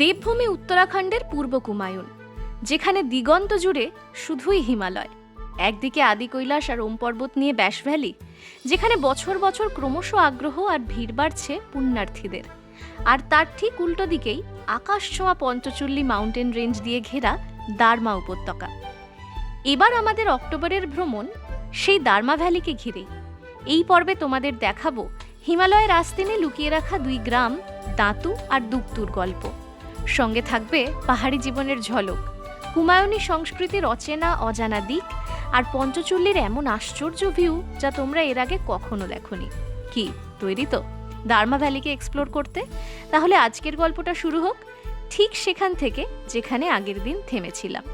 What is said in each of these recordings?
দেবভূমি উত্তরাখণ্ডের পূর্ব কুমায়ুন, যেখানে দিগন্ত জুড়ে শুধুই হিমালয়। একদিকে আদি কৈলাস আর ওম পর্বত নিয়ে ব্যাস ভ্যালি, যেখানে বছর বছর ক্রমশ আগ্রহ আর ভিড় বাড়ছে পুণ্যার্থীদের। আর তার ঠিক উল্টো দিকেই আকাশ ছোঁয়া পঞ্চচল্লি মাউন্টেন রেঞ্জ দিয়ে ঘেরা দারমা উপত্যকা। এবার আমাদের অক্টোবরের ভ্রমণ সেই দারমা ভ্যালিকে ঘিরে। এই পর্বে তোমাদের দেখাবো হিমালয়ের আস্তিনে লুকিয়ে রাখা দুই গ্রাম দাঁতু আর দুকতুর গল্প। সঙ্গে থাকবে পাহাড়ি জীবনের ঝলক। হুমায়ুনী সংস্কৃতির অচেনা, অজানা দিক আর পঞ্চচল্লির এমন আশ্চর্য ভিউ যা তোমরা এর আগে কখনো দেখোনি। কি, তৈরি তো? দার্মা ভ্যালিকে এক্সপ্লোর করতে? তাহলে আজকের গল্পটা শুরু হোক। ঠিক সেখান থেকে যেখানে আগের দিন থেমেছিলাম।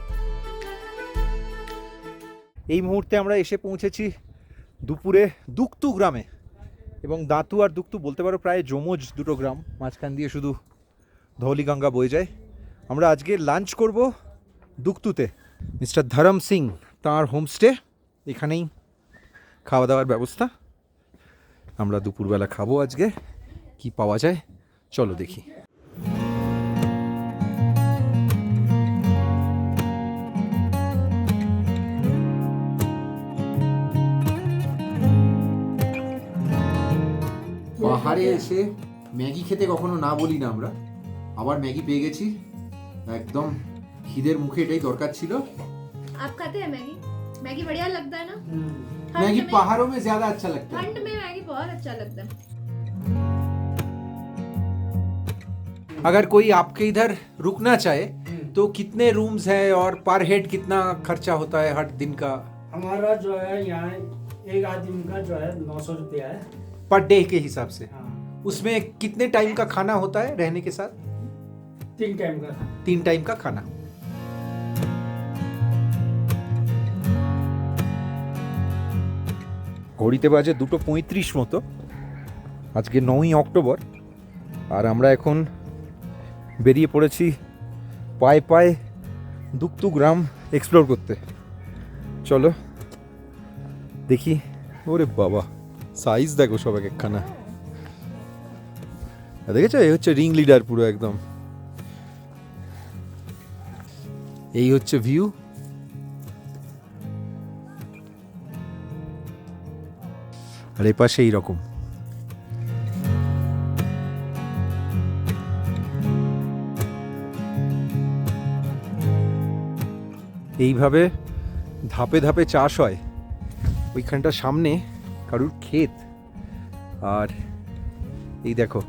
এই মুহূর্তে আমরা এসে পৌঁছেছি দুপুরে দুক্তু গ্রামে। এবং দাঁতু আর দুক্তু বলতে পারো প্রায় যমজ দুটো গ্রাম, মাঝখান দিয়ে শুধু ধৌলিগঙ্গা বয়ে যায়। আমরা আজকে লাঞ্চ করব দুক্তুতে। মিস্টার ধরম সিং তাঁর হোমস্টে, এখানেই খাওয়া দাওয়ার ব্যবস্থা। আমরা দুপুরবেলা খাব আজকে, কি পাওয়া যায়, চলো দেখি। পাহাড়ে এসে ম্যাগি খেতে কখনো না বলি না আমরা। আবার ম্যাগি পেয়ে গেছি একদম খিদের মুখে এটাই দরকার ছিল आप खाते हैं मैगी मैगी बढ़िया लगता है ना मैगी पहाड़ों में ज्यादा अच्छा लगता है ठंड में मैगी बहुत अच्छा लगता है अगर कोई आपके इधर रुकना चाहे तो कितने रूम्स हैं और पर हेड कितना खर्चा होता है हर दिन का हमारा जो है यहाँ एक आदमी का जो है नौ सौ रुपया है पर डे के हिसाब से हाँ उसमें कितने टाइम का खाना होता है रहने के साथ तीन टाइम का তিন টাইম কা খানা ঘড়িতে বাজে দুটো পঁয়ত্রিশ মতো আজকে নয়ই অক্টোবর আর আমরা এখন বেরিয়ে পড়েছি পায়ে পায়ে দুক্তু গ্রাম এক্সপ্লোর করতে চলো দেখি ওরে বাবা সাইজ দেখো সব এক একখানা দেখেছো এই হচ্ছে রিং লিডার পুরো একদম এই হচ্ছে ভিউ আর এ পাশে এইরকম। এইভাবে ধাপে ধাপে চাষ হয়। ওইখানটা সামনে কারুর ক্ষেত। আর এই দেখো,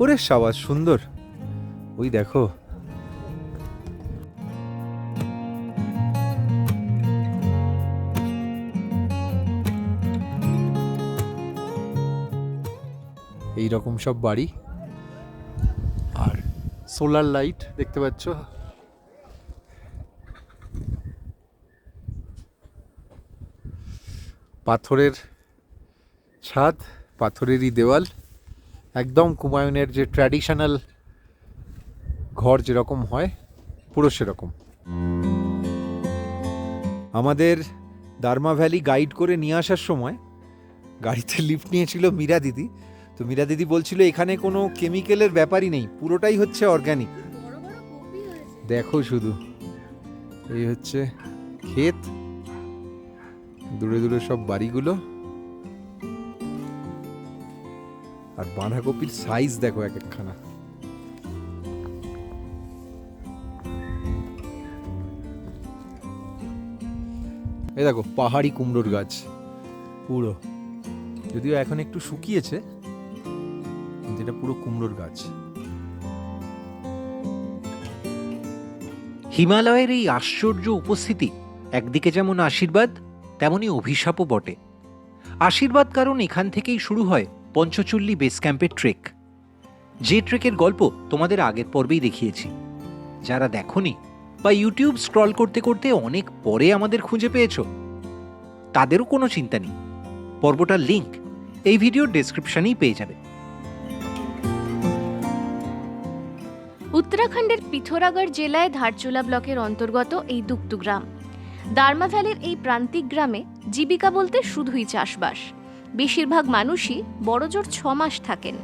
ওরে সাবাস, সুন্দর। ওই দেখো এই রকম সব বাড়ি। আর সোলার লাইট দেখতে পাচ্ছ। পাথরের ছাদ, পাথরেরই দেওয়াল। একদম কুমায়ুনের যে ট্র্যাডিশনাল ঘর যেরকম হয়, পুরো সেরকম। আমাদের দার্মা ভ্যালি গাইড করে নিয়ে আসার সময় গাড়িতে লিফট নিয়েছিল মীরা দিদি। তো মীরা দিদি বলছিল, এখানে কোনো কেমিক্যালের ব্যাপারই নেই, পুরোটাই হচ্ছে অর্গানিক দেখো শুধু, এই হচ্ছে ক্ষেত, দূরে দূরে সব বাড়িগুলো। আর বাঁধাকপির সাইজ দেখো এক একখানা। এই দেখো, পাহাড়ি কুমড়োর গাছ। পুরো। যদিও এখন একটু শুকিয়েছে এটা পুরো কুমড়োর গাছ। হিমালয়ের এই আশ্চর্য উপস্থিতি একদিকে যেমন আশীর্বাদ, তেমনি অভিশাপও বটে। আশীর্বাদ কারণ এখান থেকেই শুরু হয় পঞ্চচল্লি বেস ক্যাম্পের ট্রেক। যে ট্রেকের গল্প তোমাদের আগের পর্বেই দেখিয়েছি। যারা দেখনি বা ইউটিউব স্ক্রল করতে করতে অনেক পরে আমাদের খুঁজে পেয়েছ, তাদেরও কোনো চিন্তা নেই। পর্বটার লিঙ্ক এই ভিডিওর ডেসক্রিপশনেই পেয়ে যাবে। উত্তরাখণ্ডের পিথোরাগড় জেলায় ধারচুলা ব্লকের অন্তর্গত এই দুক্তু গ্রাম। দার্মা ভ্যালির এই প্রান্তিক গ্রামে জীবিকা বলতে শুধুই চাষবাস। বেশিরভাগ মানুষই বড়জোর ছ মাস থাকেন।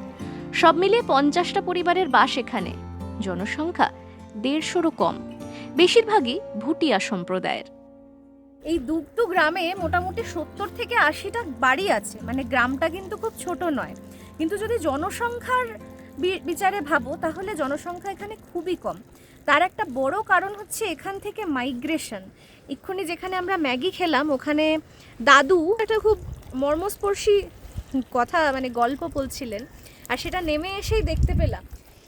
সব মিলিয়ে পঞ্চাশটা পরিবারের বাস এখানে। জনসংখ্যা দেড়শোরও কম। বেশিরভাগই ভুটিয়া সম্প্রদায়ের। এই দুগটু গ্রামে মোটামুটি সত্তর থেকে আশিটা বাড়ি আছে। মানে গ্রামটা কিন্তু খুব ছোট নয়। কিন্তু যদি জনসংখ্যার বিচারে ভাবো, তাহলে জনসংখ্যা এখানে খুবই কম। তার একটা বড় কারণ হচ্ছে এখান থেকে মাইগ্রেশন। এক্ষুনি যেখানে আমরা ম্যাগি খেলাম, ওখানে দাদু একটা খুব মর্মস্পর্শী কথা মানে গল্প বলছিলেন, আর সেটা নেমে এসেই দেখতে পেলাম।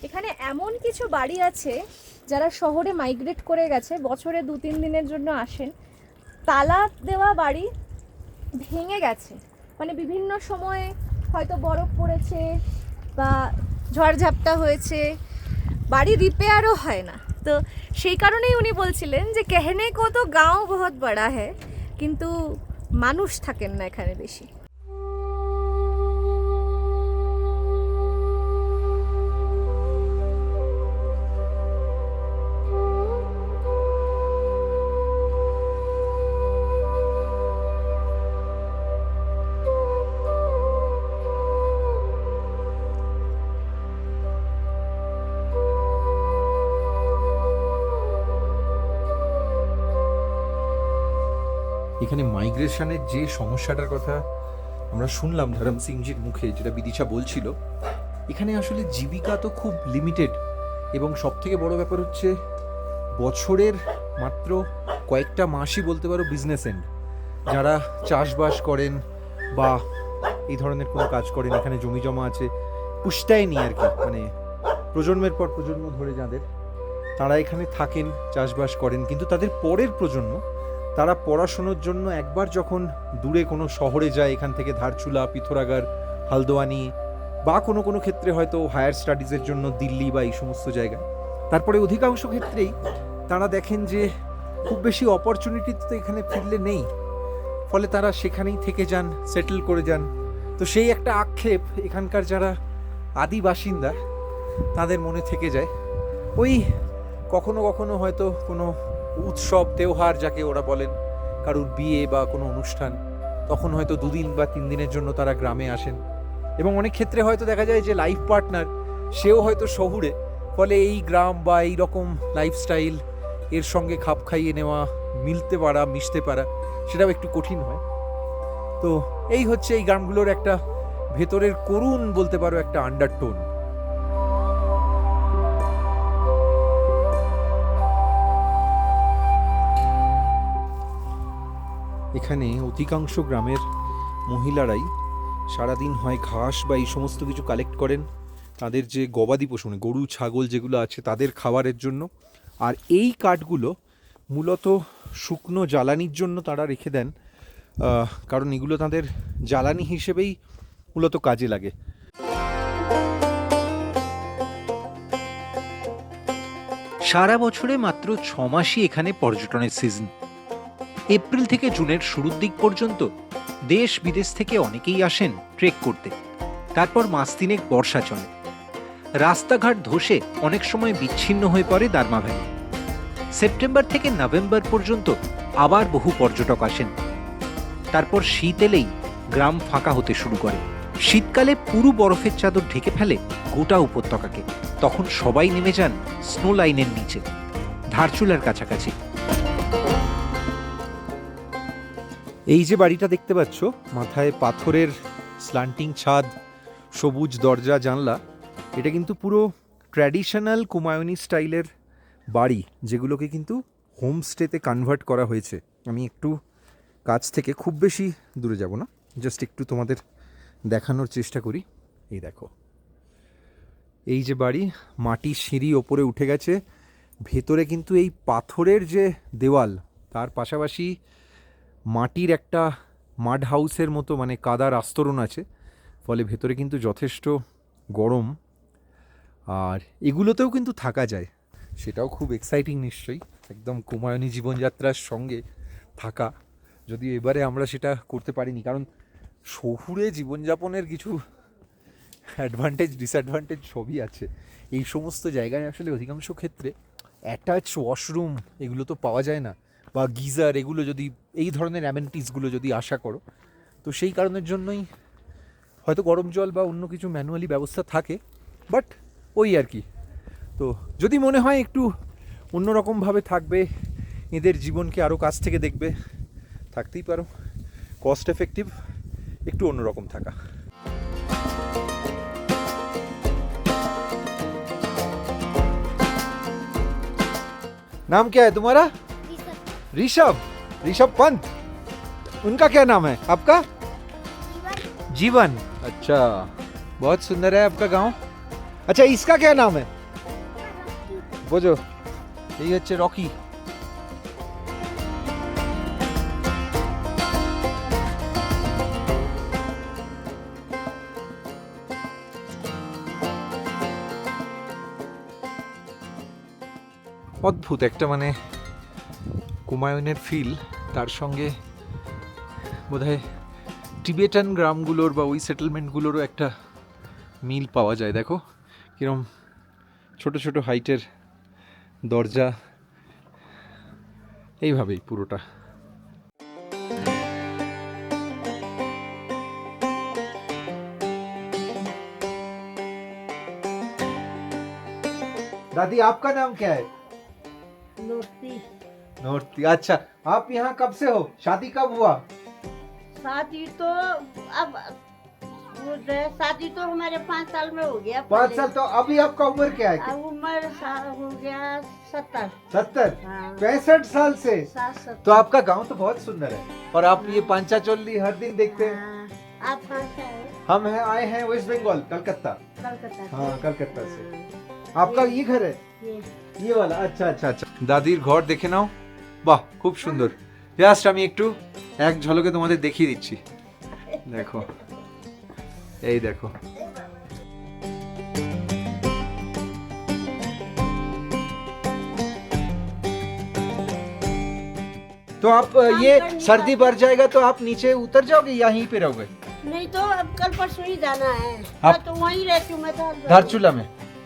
এখানে এমন কিছু বাড়ি আছে যারা শহরে মাইগ্রেট করে গেছে, বছরে দু তিন দিনের জন্য আসেন। তালা দেওয়া বাড়ি ভেঙে গেছে। মানে বিভিন্ন সময়ে হয়তো বরফ পড়েছে বা ঝড়ঝাপটা হয়েছে, বাড়ি রিপেয়ারও হয় না। তো সেই কারণেই উনি বলছিলেন যে, কেহনে কো তো গাঁও বহুত বড়া হ্যাঁ কিন্তু মানুষ থাকেন না এখানে বেশি। এখানে মাইগ্রেশনের যে সমস্যাটার কথা আমরা শুনলাম ধরম সিংজির মুখে, যেটা বিদিশা বলছিল, এখানে আসলে জীবিকা তো খুব লিমিটেড এবং সব থেকে বড় ব্যাপার হচ্ছে বছরের মাত্র কয়েকটা মাসই বলতে পারো বিজনেস এন্ড যারা চাষবাস করেন বা এই ধরনের কোনো কাজ করেন, এখানে জমি জমা আছে পুষ্টায় নি আর কি। মানে প্রজন্মের পর প্রজন্ম ধরে যাদের, তারা এখানে থাকেন, চাষবাস করেন, কিন্তু তাদের পরের প্রজন্ম তারা পড়াশোনার জন্য একবার যখন দূরে কোনো শহরে যায়, এখান থেকে ধারচুলা পিথোরাগার হালদোয়ানি বা কোনো কোনো ক্ষেত্রে হয়তো হায়ার স্টাডিজের জন্য দিল্লি বা এই সমস্ত জায়গায়। তারপরে অধিকাংশ ক্ষেত্রেই তারা দেখেন যে খুব বেশি অপরচুনিটি তো এখানে ফিরলে নেই। ফলে তারা সেখানেই থেকে যান সেটেল করে যান। তো সেই একটা আক্ষেপ এখানকার যারা আদি বাসিন্দা, তাদের মনে থেকে যায়। ওই কখনো কখনো হয়তো কোনো উৎসব তেওহার যাকে ওরা বলেন, কারুর বিয়ে বা কোনো অনুষ্ঠান, তখন হয়তো দুদিন বা তিন দিনের জন্য তারা গ্রামে আসেন। এবং অনেক ক্ষেত্রে হয়তো দেখা যায় যে লাইফ পার্টনার সেও হয়তো শহুরে, ফলে এই গ্রাম বা এই রকম লাইফস্টাইল এর সঙ্গে খাপ খাইয়ে নেওয়া, মিলতে পারা, মিশতে পারা, সেটাও একটু কঠিন হয়। তো এই হচ্ছে এই গ্রামগুলোর একটা ভেতরের করুণ বলতে পারো একটা আন্ডারটোন এখানে অধিকাংশ গ্রামের মহিলারাই সারাদিন হয় ঘাস বা এই সমস্ত কিছু কালেক্ট করেন। তাদের যে গবাদি পশু মানে গরু, ছাগল যেগুলো আছে তাদের খাবারের জন্য। আর এই কাঠগুলো মূলত শুকনো জ্বালানির জন্য তারা রেখে দেন। কারণ এগুলো তাদের জ্বালানি হিসেবেই মূলত কাজে লাগে। সারা বছরে মাত্র ছ মাসই এখানে পর্যটনের সিজন এপ্রিল থেকে জুনের শুরুর দিক পর্যন্ত দেশ বিদেশ থেকে অনেকেই আসেন ট্রেক করতে। তারপর মাস তিনেক বর্ষা চলে। রাস্তাঘাট ধসে অনেক সময় বিচ্ছিন্ন হয়ে পড়ে দার্মা ভ্যালি। সেপ্টেম্বর থেকে নভেম্বর পর্যন্ত আবার বহু পর্যটক আসেন। তারপর শীত এলেই গ্রাম ফাঁকা হতে শুরু করে। শীতকালে পুরো বরফের চাদর ঢেকে ফেলে গোটা উপত্যকাকে। তখন সবাই নেমে যান স্নো লাইনের নিচে। ধারচুলার কাছাকাছি। এই যে বাড়িটা দেখতে পাচ্ছ, মাথায় পাথরের স্লান্টিং ছাদ, সবুজ দরজা, জানলা, এটা কিন্তু পুরো ট্র্যাডিশনাল কুমায়ুনি স্টাইলের বাড়ি, যেগুলোকে কিন্তু হোমস্টেতে কনভার্ট করা হয়েছে। আমি একটু কাছ থেকে খুব বেশি দূরে যাব না জাস্ট একটু তোমাদের দেখানোর চেষ্টা করি। এই দেখো, এই যে বাড়ি মাটির সিঁড়ি ওপরে উঠে গেছে, ভেতরে কিন্তু এই পাথরের যে দেওয়াল, তার পাশাপাশি মাটির একটা মাড হাউসের মতো মানে কাদার আস্তরণ আছে, ফলে ভেতরে কিন্তু যথেষ্ট গরম। আর এগুলোতেও কিন্তু থাকা যায়। সেটাও খুব এক্সাইটিং নিশ্চয়ই, একদম কুমায়নী জীবনযাত্রার সঙ্গে থাকা। যদি এবারে আমরা সেটা করতে পারিনি, কারণ শহুরে জীবনযাপনের কিছু অ্যাডভান্টেজ ডিসঅ্যাডভান্টেজ সবই আছে। এই সমস্ত জায়গায় আসলে অধিকাংশ ক্ষেত্রে অ্যাটাচ ওয়াশরুম এগুলো তো পাওয়া যায় না। বা গিজার এগুলো যদি এই ধরনের অ্যামেনিটিসগুলো যদি আশা করো তো সেই কারণের জন্যই হয়তো গরম জল বা অন্য কিছু ম্যানুয়ালি ব্যবস্থা থাকে বাট ওই আর কি তো যদি মনে হয় একটু অন্যরকমভাবে থাকবে এদের জীবনকে আরও কাছ থেকে দেখবে থাকতেই পারো কস্ট এফেক্টিভ একটু অন্যরকম থাকা नाम क्या है तुम्हारा ऋषभ ऋषभ पंत उनका क्या नाम है आपका जीवन अच्छा बहुत सुंदर है आपका गांव अच्छा इसका क्या नाम है बोझो এই হচ্ছে রকি অদ্ভুত একটা মানে কুমায়ুনের ফিল তার সঙ্গে বোধহয় টিবেটান গ্রামগুলোর বা ওই সেটেলমেন্টগুলোরও একটা মিল পাওয়া যায় দেখো কিরম ছোট ছোট হাইটের দরজা এইভাবেই পুরোটা दादी आपका नाम क्या है नॉर्थ अच्छा आप यहाँ कब से हो? शादी कब हुआ? शादी तो अब शादी तो हमारे पाँच साल में हो गया पाँच साल तो अभी आपका उम्र क्या है? उम्र हो गया सत्तर। सत्तर? हाँ। पैंसठ साल से? तो आपका गाँव तो बहुत सुंदर है। और आप ये हाँ। पांचा चोली हर दिन देखते हैं? हाँ। आप कहाँ से है? हम हैं आए हैं वेस्ट बंगाल कलकत्ता। हाँ कलकत्ता से। आपका ये घर है? ये। वाला अच्छा अच्छा अच्छा। दादी घोट देखे ना বাহ খুব সুন্দর জাস্ট আমি একটু এক ঝলকে তোমাদের দেখিয়ে দিচ্ছি দেখো এই দেখো तो आप अ, ये सर्दी बढ़ जाएगा तो आप नीचे उतर जाओगे या यहीं पे रहोगे नहीं तो अब कल परसों ही जाना है आप- मैं तो वहीं रहती हूँ मैं तो हल्द्वानी- धारचूला में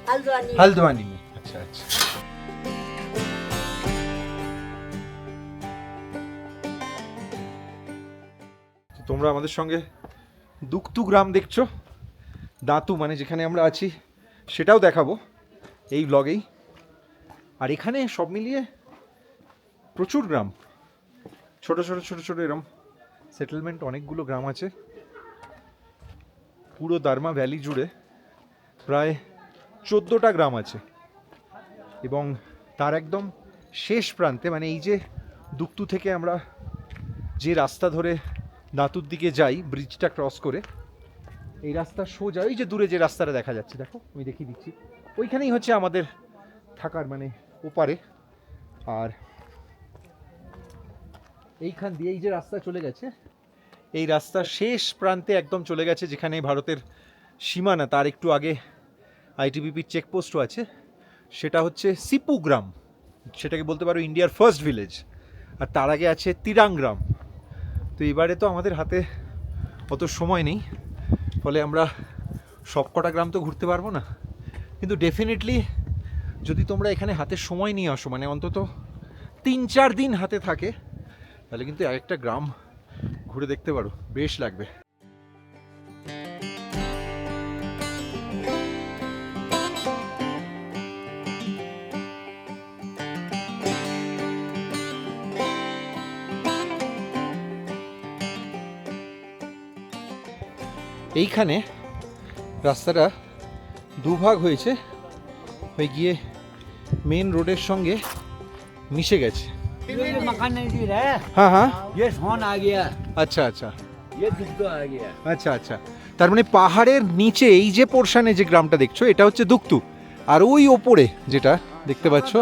हल्द्वानी हल्द्वानी में अच्छा अच्छा তোমরা আমাদের সঙ্গে দুক্তু গ্রাম দেখছ, দাঁতু মানে যেখানে আমরা আছি, সেটাও দেখাবো এই ব্লগেই আর এখানে সব মিলিয়ে প্রচুর গ্রাম। ছোট ছোট ছোট ছোট এরম সেটেলমেন্ট অনেকগুলো গ্রাম আছে। পুরো দার্মা ভ্যালি জুড়ে প্রায় চোদ্দোটা গ্রাম আছে। এবং তার একদম শেষ প্রান্তে মানে এই যে দুক্তু থেকে আমরা যে রাস্তা ধরে দাঁতুর দিকে যাই ব্রিজটা ক্রস করে। এই রাস্তা সোজা ওই যে দূরে যে রাস্তাটা দেখা যাচ্ছে, দেখো, আমি দেখিয়ে দিচ্ছি। ওইখানেই হচ্ছে আমাদের থাকার মানে ওপারে। আর এইখান দিয়ে এই যে রাস্তা চলে গেছে, এই রাস্তার শেষ প্রান্তে একদম চলে গেছে, যেখানে ভারতের সীমানা, তার একটু আগে আইটিবিপির চেকপোস্টও আছে। সেটা হচ্ছে সিপু গ্রাম সেটাকে বলতে পারো ইন্ডিয়ার ফার্স্ট ভিলেজ আর তার আগে আছে তিরাং গ্রাম তো এবারে তো আমাদের হাতে অত সময় নেই। ফলে আমরা সব কটা গ্রাম তো ঘুরতে পারব না। কিন্তু ডেফিনেটলি যদি তোমরা এখানে হাতে সময় নিয়ে আসো মানে অন্তত তিন চার দিন হাতে থাকে, তাহলে কিন্তু একটা গ্রাম ঘুরে দেখতে পারো। বেশ লাগবে। এইখানে রাস্তাটা দুভাগ হয়েছে, হয়ে গিয়ে মেন রোডের সঙ্গে মিশে গেছে। হ্যাঁ হ্যাঁ। আচ্ছা আচ্ছা। আচ্ছা আচ্ছা। তার মানে পাহাড়ের নিচে এই যে পোর্শানে যে গ্রামটা দেখছ, এটা হচ্ছে দুক্তু। আর ওই ওপরে যেটা দেখতে পাচ্ছ,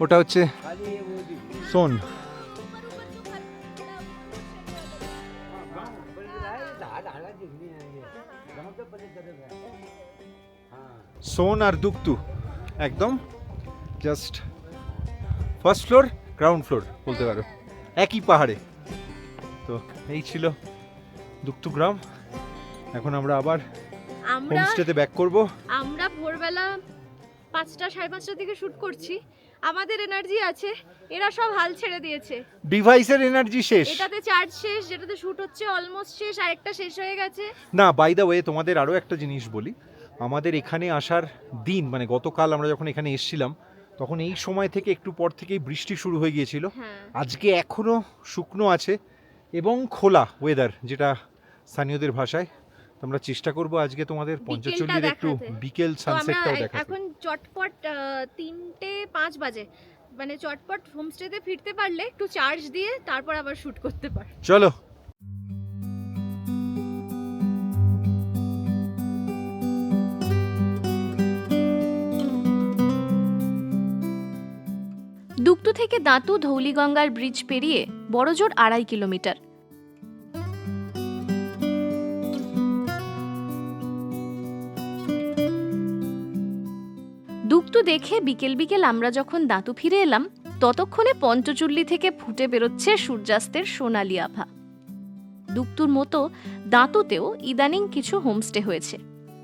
ওটা হচ্ছে সোন। সোন আর দুক্তু একদম just first floor ground floor বলতে পারো। একই পাহাড়ে। তো এই ছিল দুক্তু গ্রাম। এখন আমরা আবার হোমস্টেতে ব্যাক করব। আমরা ভোরবেলা পাঁচটা সাড়ে পাঁচটা থেকে শ্যুট করছি। আমাদের এনার্জি আছে এরা সব হাল ছেড়ে দিয়েছে। ডিভাইসের এনার্জি শেষ। এটাতে চার্জ শেষ যেটাতে শ্যুট হচ্ছে অলমোস্ট শেষ আরেকটা শেষ হয়ে গেছে। না বাই দ্য ওয়ে তোমাদের আরও একটা জিনিস বলি। আমাদের এখানে আসার দিন মানে গতকাল আমরা যখন এখানে এসেছিলাম তখন এই সময় থেকে একটু পর থেকেই বৃষ্টি শুরু হয়ে গিয়েছিল। হ্যাঁ। আজকে এখনও শুকনো আছে এবং খোলা ওয়েদার যেটা স্থানীয়দের ভাষায়। আমরা চেষ্টা করব আজকে তোমাদের পঞ্চচল্লির একটু বিকেল সানসেটটাও দেখাতে। এখন চটপট তিনটে পাঁচ বাজে। মানে চটপট হোমস্টেতে ফিরতে পারলে একটু চার্জ দিয়ে তারপর আবার শুট করতে পার। চলো। দুক্তু থেকে দাঁতু ধৌলিগঙ্গার ব্রিজ পেরিয়ে বড়জোর আড়াই কিলোমিটার। দুক্তু দেখে বিকেল বিকেল আমরা যখন দাঁতু ফিরে এলাম, ততক্ষণে পঞ্চচুল্লি থেকে ফুটে বেরোচ্ছে সূর্যাস্তের সোনালি আভা। দুক্তুর মতো দাঁতুতেও ইদানিং কিছু হোমস্টে হয়েছে।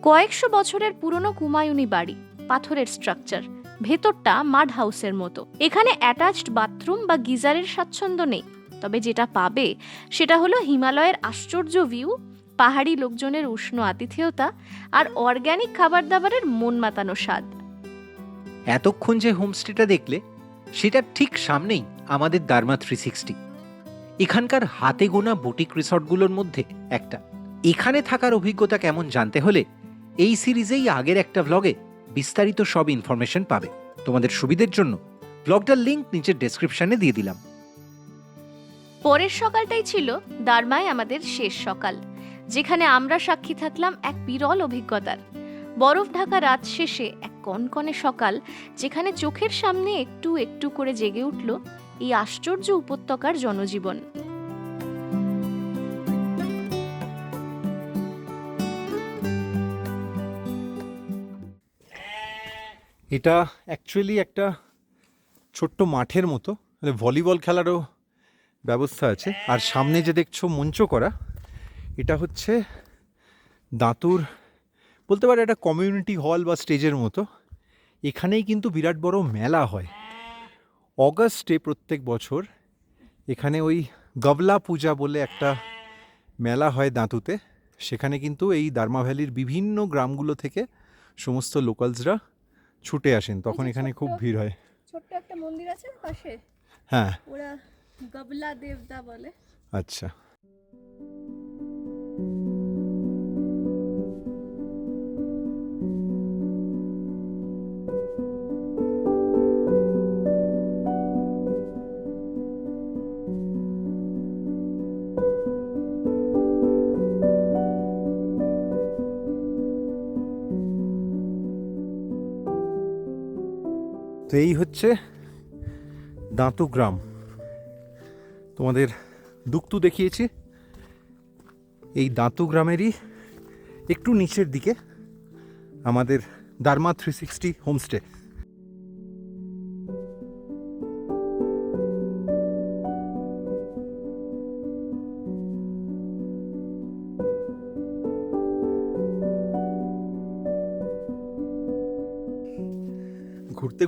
কয়েকশো বছরের পুরনো কুমায়ুনি বাড়ি। পাথরের স্ট্রাকচার ভেতরটা মাড হাউসের মতো। এখানে অ্যাটাচড বাথরুম বা গিজারের স্বাচ্ছন্দ্য নেই। তবে যেটা পাবে, সেটা হলো হিমালয়ের আশ্চর্য ভিউ পাহাড়ি লোকজনের উষ্ণ আতিথেয়তা আর অর্গ্যানিক খাবার দাবারের মন মাতানো স্বাদ। এতক্ষণ যে হোমস্টেটা দেখলে, সেটা ঠিক সামনেই আমাদের দার্মা থ্রি সিক্সটি এখানকার হাতে গোনা বুটিক রিসর্টগুলোর মধ্যে একটা। এখানে থাকার অভিজ্ঞতা কেমন জানতে হলে, এই সিরিজেই আগের একটা ভ্লগে বিস্তারিত সব ইনফরমেশন পাবে। তোমাদের সুবিধের জন্য ব্লগটার লিঙ্ক নিচের ডেসক্রিপশনে দিয়ে দিলাম। পরের সকালটাই ছিল দারমায় আমাদের শেষ সকাল, যেখানে আমরা সাক্ষী থাকলাম এক বিরল অভিজ্ঞতার। বরফ ঢাকা রাত শেষে এক কনকনে সকাল, যেখানে চোখের সামনে একটু একটু করে জেগে উঠল এই আশ্চর্য উপত্যকার জনজীবন। এটা অ্যাকচুয়ালি একটা ছোট্ট মাঠের মতো। মানে ভলিবল খেলারও ব্যবস্থা আছে। আর সামনে যে দেখছ মঞ্চ করা, এটা হচ্ছে দাঁতুর, বলতে পারে একটা কমিউনিটি হল বা স্টেজের মতো। এখানেই কিন্তু বিরাট বড় মেলা হয়। অগাস্টে প্রত্যেক বছর এখানে ওই গবলা পূজা বলে একটা মেলা হয় দাঁতুতে। সেখানে কিন্তু এই দার্মা ভ্যালির বিভিন্ন গ্রামগুলো থেকে সমস্ত লোকালসরা ছুটে আসেন তখন এখানে খুব ভিড় হয়। ছোট্ট একটা মন্দির আছে পাশে? হ্যাঁ। ওরা গবলা দেবতা বলে। আচ্ছা। তো এই হচ্ছে দাঁতু গ্রাম তোমাদের দুক্তু দেখিয়েছি। এই দাঁতু গ্রামেরই একটু নিচের দিকে আমাদের দারমা থ্রি সিক্সটি হোমস্টে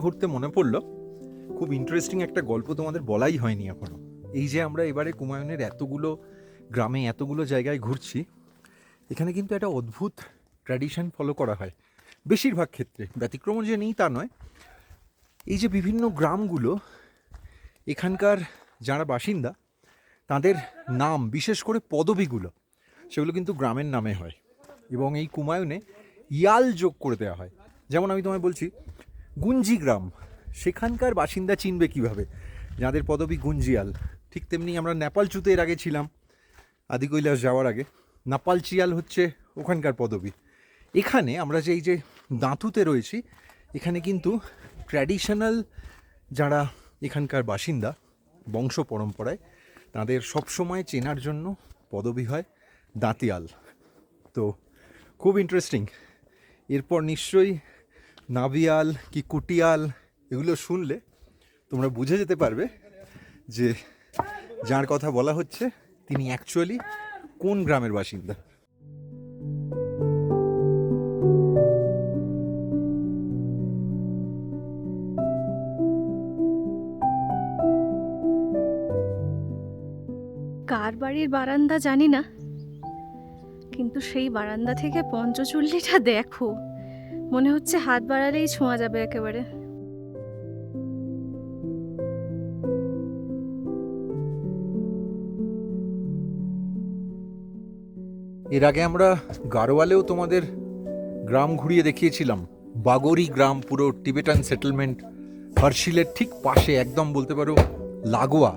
ঘুরতে মনে পড়ল, খুব ইন্টারেস্টিং একটা গল্প তোমাদের বলাই হয়নি এখনও। এই যে আমরা এবারে কুমায়ুনের এতগুলো গ্রামে এতগুলো জায়গায় ঘুরছি, এখানে কিন্তু একটা অদ্ভুত ট্র্যাডিশন ফলো করা হয়, বেশিরভাগ ক্ষেত্রে। ব্যতিক্রম যে নেই তা নয়। এই যে বিভিন্ন গ্রামগুলো, এখানকার যারা বাসিন্দা, তাদের নাম, বিশেষ করে পদবিগুলো, সেগুলো কিন্তু গ্রামের নামে হয়। এবং এই কুমায়ুনে ইয়াল যোগ করে দেওয়া হয়। যেমন আমি তোমায় বলছি গুঞ্জি গ্রাম সেখানকার বাসিন্দা চিনবে কীভাবে, যাদের পদবি গুঞ্জিয়াল। ঠিক তেমনি আমরা নেপালচুতে এর আগে ছিলাম আদি কৈলাস যাওয়ার আগে। নাপালচিয়াল হচ্ছে ওখানকার পদবি। এখানে আমরা যে এই যে দাঁতুতে রয়েছি, এখানে কিন্তু ট্র্যাডিশনাল যারা এখানকার বাসিন্দা, বংশ পরম্পরায়, তাদের সবসময় চেনার জন্য পদবি হয় দাঁতিয়াল। তো খুব ইন্টারেস্টিং এরপর নিশ্চয়ই নাবিয়াল কি কুটিয়াল, এগুলো শুনলে তোমরা বুঝে যেতে পারবে যে যার কথা বলা হচ্ছে তিনি অ্যাকচুয়ালি কোন গ্রামের বাসিন্দা। কার বাড়ির বারান্দা জানি না, কিন্তু সেই বারান্দা থেকে পঞ্চচল্লিটা দেখো। মনে হচ্ছে হাত বাড়ালেই ছোঁয়া যাবে একেবারে। এর আগে আমরা গারোয়ালেও তোমাদের গ্রাম ঘুরিয়ে দেখিয়েছিলাম। বাগরি গ্রাম, পুরো টিবেটান সেটেলমেন্ট, হার্শিলের ঠিক পাশে, একদম বলতে পারো লাগোয়া।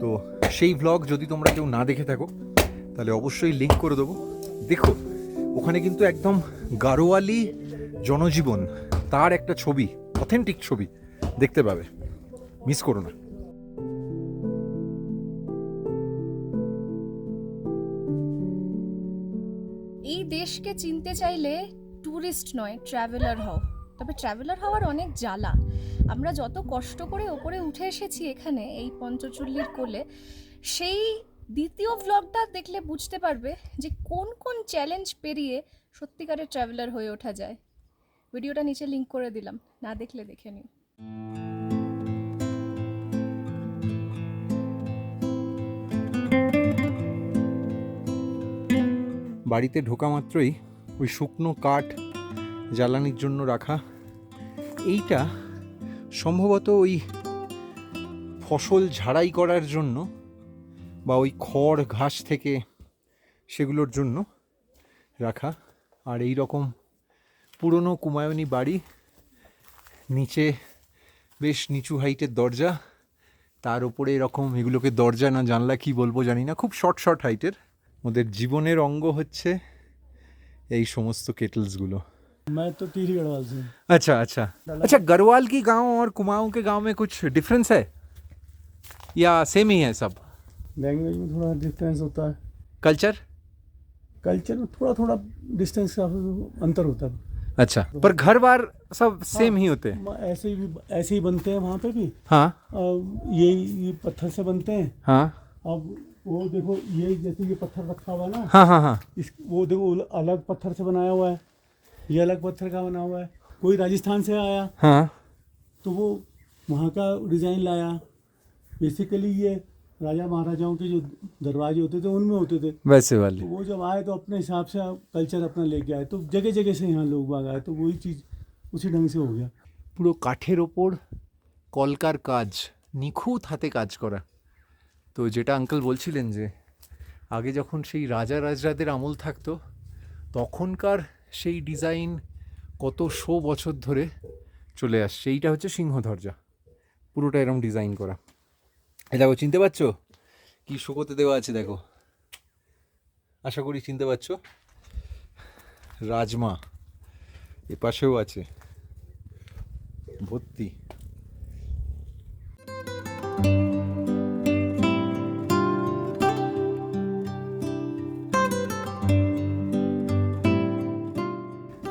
তো সেই ভ্লগ যদি তোমরা কেউ না দেখে থাকো, তাহলে অবশ্যই লিঙ্ক করে দেবো। দেখো, ওখানে কিন্তু একদম গারোয়ালি জনজীবন, তার একটা ছবি অথেন্টিক ছবি, দেখতে পাবে। মিস করো না। এই দেশকে চিনতে চাইলে ট্যুরিস্ট নয় ট্রাভেলার হও। তবে ট্রাভেলার হওয়ার অনেক জ্বালা। আমরা যত কষ্ট করে ওপরে উঠে এসেছি এখানে, এই পঞ্চচল্লির কোলে, সেই দ্বিতীয় ব্লগটা দেখলে বুঝতে পারবে যে কোন কোন চ্যালেঞ্জ পেরিয়ে সত্যিকারের ট্রাভেলার হয়ে ওঠা যায়। ভিডিওটা নিচে লিঙ্ক করে দিলাম, না দেখলে দেখে নিও। বাড়িতে ঢোকা মাত্রই ওই শুকনো কাঠ জ্বালানির জন্য রাখা। এইটা সম্ভবত ওই ফসল ঝাড়াই করার জন্য বা ওই খড় ঘাস থেকে সেগুলোর জন্য রাখা। আর এই রকম পুরনো কুমায়ুনি বাড়ি নিচে বেশ নিচু হাইটের দরজা তার উপরে এরকম এগুলোকে দরজা না জানলা কি বলবো জানি না খুব শর্ট শর্ট হাইটের ওদের জীবনের অঙ্গ হচ্ছে এই সমস্ত কেটলসগুলো मैं तो टीरी गढ़वाल से हूँ। अच्छा अच्छा अच्छा गढ़वाल की गांव और कुमाऊं के गांव में कुछ डिफरेंस है या सेम ही है सब लैंग्वेज में थोड़ा डिफरेंस होता है कल्चर कल्चर में थोड़ा थोड़ा डिस्टेंस का अंतर होता है अच्छा। पर घर बार सब सेम ही होते हैं। ऐसे ही ऐसे ही बनते हैं वहाँ पे भी। हाँ। और ये ये पत्थर से बनते हैं। हाँ। अब वो देखो ये जैसे ये पत्थर रखा हुआ है ना हाँ हाँ हाँ। इस वो देखो अलग पत्थर से बनाया हुआ है। ये अलग पत्थर का बना हुआ है। कोई राजस्थान से आया। हाँ। तो वो वहाँ का डिज़ाइन लाया। बेसिकली ये राजा महाराजाओं के जो दरवाजे होते थे उनमें होते थे वैसे वाले तो वो जब आए तो अपने हिसाब से कल्चर अपना लेके आए तो जगह जगह से यहाँ लोग बाग आए तो वही चीज़ उसी ढंग से हो गया পুরো কাঠের ওপর কলকার কাজ নিখুঁত হাতে কাজ করা তো যেটা আঙ্কেল বলছিলেন যে আগে যখন সেই রাজা রাজরাদের আমল থাকতো তখনকার সেই ডিজাইন কত শো বছর ধরে চলে আসছে এইটা হচ্ছে সিংহ দরজা পুরোটা এরকম ডিজাইন করা এ দেখো, চিনতে পারছ? কি শোকোতে দেওয়া আছে দেখো। আশা করি চিনতে পারছ। রাজমা এ পাশেও আছে। ভর্তি।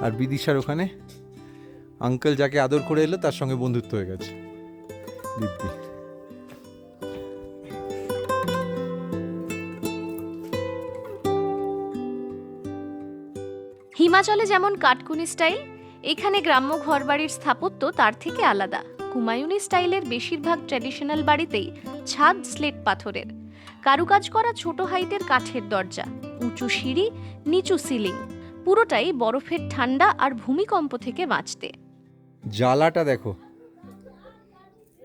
আর বিদিশার ওখানে আঙ্কেল যাকে আদর করে এলো, তার সঙ্গে বন্ধুত্ব হয়ে গেছে। দিব্যি। হিমাচলে যেমন কাটকুনি স্টাইল, এখানে গ্রাম্য ঘরবাড়ির স্থাপত্য তার থেকে আলাদা। কুমায়ুনি স্টাইলের বেশিরভাগ ট্র্যাডিশনাল বাড়িতেই ছাদ স্লেট পাথরের। কারুকাজ করা ছোট হাইটের কাঠের দরজা, উঁচু সিঁড়ি, নিচু সিলিং, পুরোটাই বরফের ঠান্ডা আর ভূমিকম্প থেকে বাঁচতে। জ্বালাটা দেখো।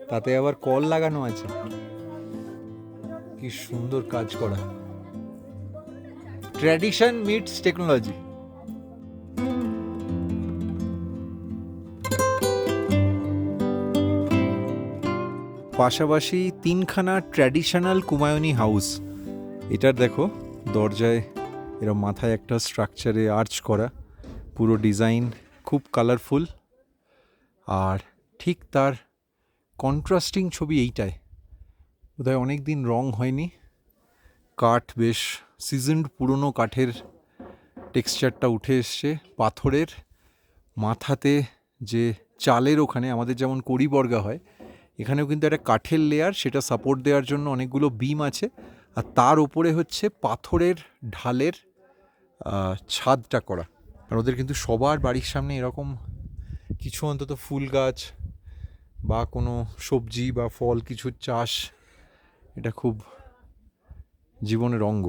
তাতে আবার কল লাগানো আছে। কি সুন্দর কাজ করা। Tradition meets technology. পাশাপাশি তিনখানা ট্র্যাডিশনাল কুমায়ুনি হাউস। এটার দেখো, দরজায়, এরম মাথায় একটা স্ট্রাকচারে আর্চ করা। পুরো ডিজাইন খুব কালারফুল আর ঠিক তার কন্ট্রাস্টিং ছবি এইটায় বোধহয় অনেক দিন রং হয়নি। কাঠ বেশ সিজনড পুরনো কাঠের টেক্সচারটা উঠে এসছে। পাথরের মাথাতে যে চালের ওখানে আমাদের যেমন কড়িবর্গা হয় এখানেও কিন্তু একটা কাঠের লেয়ার সেটা সাপোর্ট দেওয়ার জন্য অনেকগুলো বিম আছে। আর তার ওপরে হচ্ছে পাথরের ঢালের ছাদটা করা। আর ওদের কিন্তু সবার বাড়ির সামনে এরকম কিছু অন্তত ফুল গাছ বা কোনো সবজি বা ফল, কিছু চাষ, এটা খুব জীবনের অঙ্গ।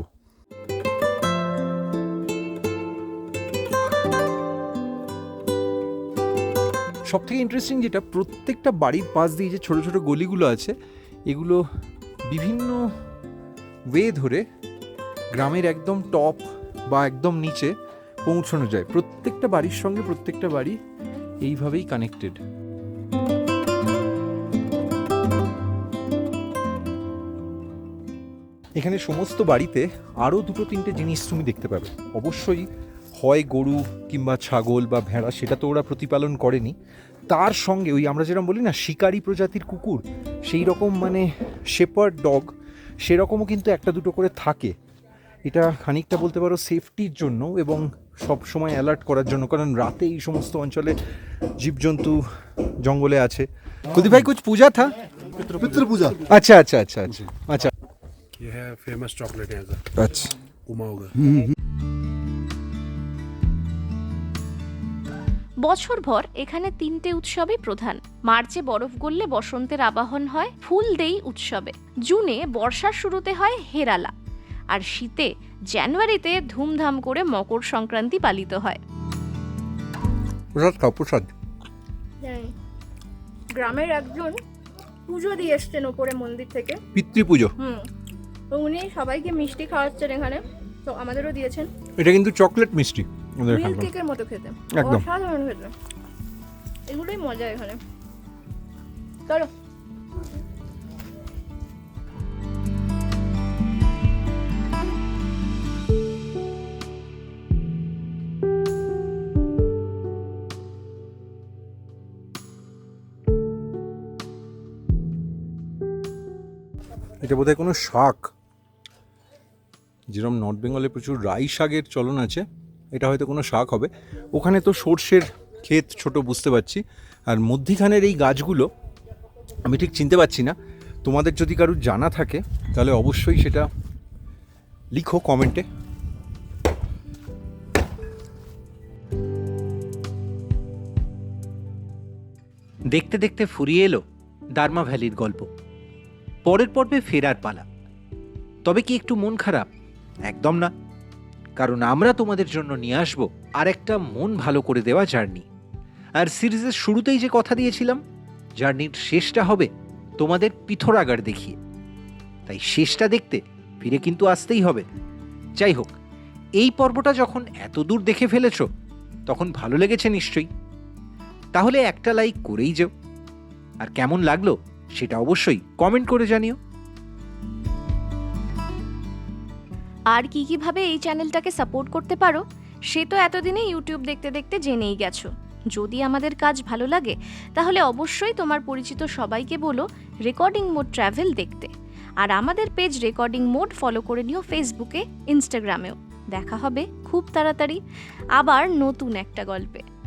সব থেকে ইন্টারেস্টিং যেটা প্রত্যেকটা বাড়ির পাশ দিয়ে যে ছোট ছোট গলিগুলো আছে, এগুলো বিভিন্ন ওয়ে ধরে গ্রামের একদম টপ বা একদম নিচে পৌঁছানো যায়। প্রত্যেকটা বাড়ির সঙ্গে প্রত্যেকটা বাড়ি এইভাবেই কানেক্টেড এখানে সমস্ত বাড়িতে আরও দুটো তিনটে জিনিস তুমি দেখতে পাবে। অবশ্যই হয় গরু কিংবা ছাগল বা ভেড়া সেটা তো ওরা প্রতিপালন করেনি তার সঙ্গে ওই আমরা যেরকম বলি না শিকারি প্রজাতির কুকুর সেই রকম মানে শেপার্ড ডগ সেরকমও কিন্তু একটা দুটো করে থাকে এটা খানিকটা বলতে পারো সেফটির জন্য এবং সব সময় অ্যালার্ট করার জন্য কারণ রাতে এই সমস্ত অঞ্চলে জীবজন্তু জঙ্গলে আছে কুদি ভাই কুছ পূজা থা पितृ पूजा আচ্ছা আচ্ছা আচ্ছা আচ্ছা আচ্ছা ये है फेमस चॉकलेट यहाँ का আচ্ছা उमा होगा বছরভর এখানে তিনটে উৎসবই প্রধান। মার্চে বরফ গললে বসন্তের আবাহন হয় ফুল দেই উৎসবে। জুনে বর্ষার শুরুতে হয় হেরালা। আর শীতে জানুয়ারিতে ধুমধাম করে মকর সংক্রান্তি পালিত হয়। প্রসাদ খাও প্রসাদ। গ্রামের একজন পুজো দিয়ে এসছেন ওপরে মন্দির থেকে। পিতৃপুজো। হুম। তো উনি সবাইকে মিষ্টি খাওয়াচ্ছেন এখানে। তো আমাদেরও দিয়েছেন। এটা কিন্তু চকলেট মিষ্টি। কেকের মতো খেতে। একদম। খেতে। এগুলোই মজা এখানে। চলো। এটা বোধহয় কোনো শাক। যেরকম নর্থ বেঙ্গলে প্রচুর রাই শাকের চলন আছে। এটা হয়তো কোনো শাক হবে। ওখানে তো সর্ষের ক্ষেত ছোট বুঝতে পারছি। আর মধ্যিখানের এই গাছগুলো আমি ঠিক চিনতে পারছি না। তোমাদের যদি কারুর জানা থাকে, তাহলে অবশ্যই সেটা লিখো কমেন্টে। দেখতে দেখতে ফুরিয়ে এলো দার্মা ভ্যালির গল্প। পরের পর্বে ফেরার পালা। তবে কি একটু মন খারাপ? একদম না। কারণ আমরা তোমাদের জন্য নিয়ে আসব আর একটা মন ভালো করে দেওয়া জার্নি। আর সিরিজের শুরুতেই যে কথা দিয়েছিলাম, জার্নির শেষটা হবে তোমাদের পিথোরাগার দেখিয়ে। তাই শেষটা দেখতে ফিরে কিন্তু আসতেই হবে। যাই হোক, এই পর্বটা যখন এত দূর দেখে ফেলেছ, তখন ভালো লেগেছে নিশ্চয়ই। তাহলে একটা লাইক করেই যেও। আর কেমন লাগল সেটা অবশ্যই কমেন্ট করে জানিও। আর কি কীভাবে এই চ্যানেলটাকে সাপোর্ট করতে পারো, সে তো এতদিনে ইউটিউব দেখতে দেখতে জেনেই গেছো। যদি আমাদের কাজ ভালো লাগে, তাহলে অবশ্যই তোমার পরিচিত সবাইকে বলো রেকর্ডিং মোড ট্রাভেল দেখতে। আর আমাদের পেজ রেকর্ডিং মোড ফলো করে নিও ফেসবুকে ইনস্টাগ্রামেও দেখা হবে খুব তাড়াতাড়ি। আবার নতুন একটা গল্পে।